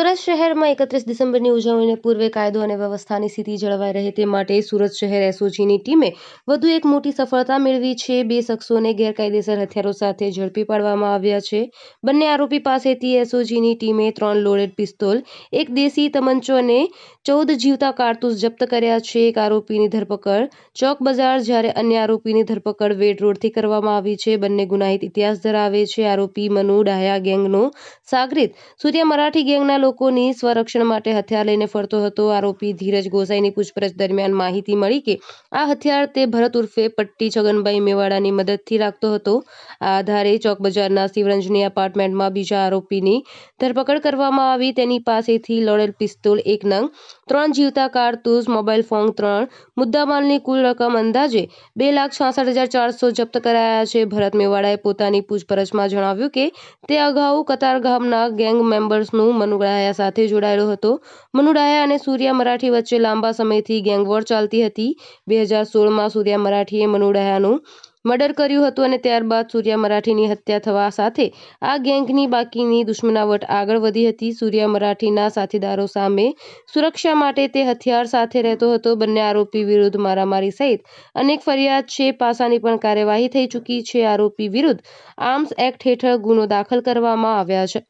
ஸ்வர સુરત શહેરમાં એકત્રીસ ડિસેમ્બરની ઉજવણીને પૂર્વે કાયદો અને વ્યવસ્થાની સ્થિતિ જળવાઈ રહે તે માટે સુરત શહેર એસઓજીની ટીમે વધુ એક મોટી સફળતા મેળવી છે. બે શખ્સોને ગેરકાયદેસર હથિયારો સાથે ઝડપી પાડવામાં આવ્યા છે. બંને આરોપી પાસેથી એસઓજીની ટીમે ત્રણ લોડેડ પિસ્તોલ, એક દેશી તમંચો અને ચૌદ જીવતા કારતૂસ જપ્ત કર્યા છે. એક આરોપીની ધરપકડ ચોક બજાર, જ્યારે અન્ય આરોપીની ધરપકડ વેડ રોડથી કરવામાં આવી છે. બંને ગુનાહિત ઇતિહાસ ધરાવે છે. આરોપી મનુ ડાયા ગેંગનો સાગરીત. સૂર્ય મરાઠી ગેંગના લોકોની સ્વરક્ષણ માટે હથિયાર લઈને ફરતો હતો. આરોપી ધીરજ ગોસાઈની પૂછપરછ દરમિયાન માહિતી મળી કે આ હથિયાર તે ભરત ઉર્ફે પટ્ટી છગનભાઈ મેવાડાની મદદથી રાખતો હતો. આ આધારે ચોક બજારના શિવરંજની એપાર્ટમેન્ટમાં બીજા આરોપીની ધરપકડ કરવામાં આવી. તેની પાસેથી લોડેડ પિસ્તોલ, એક નંગ, ત્રણ જીવતા કારતૂસ, મોબાઈલ ફોન ત્રણ મુદ્દામાલની કુલ રકમ અંદાજે બે લાખ છાસઠ હજાર ચારસો જપ્ત કરાયા છે. ભરત મેવાડાએ પોતાની પૂછપરછમાં જણાવ્યું કે તે અગાઉ કતારગામના ગેંગ મેમ્બર્સનું મનુડાયા સાથે જોડાયેલો હતો. મનુડાયા અને સૂર્યા મરાઠી વચ્ચે લાંબા સમયથી ગેંગવોર ચાલતી હતી. બે હજાર સોળમાં સૂર્યા મરાઠીએ મનુડાયાનું મર્ડર કર્યું હતું અને ત્યારબાદ સૂર્યા મરાઠીની હત્યા થવા સાથે આ ગેંગની બાકીની દુશ્મનાવટ આગળ વધી હતી. સૂર્યા મરાઠીના સાથીદારો સામે સુરક્ષા માટે તે હથિયાર સાથે રહેતો હતો. બંને આરોપી વિરુદ્ધ મારામારી સહિત અનેક ફરિયાદ છે. પાસાની પણ કાર્યવાહી થઈ ચૂકી છે. આરોપી વિરુદ્ધ આર્મ્સ એક્ટ હેઠળ ગુનો દાખલ કરવામાં આવ્યા છે.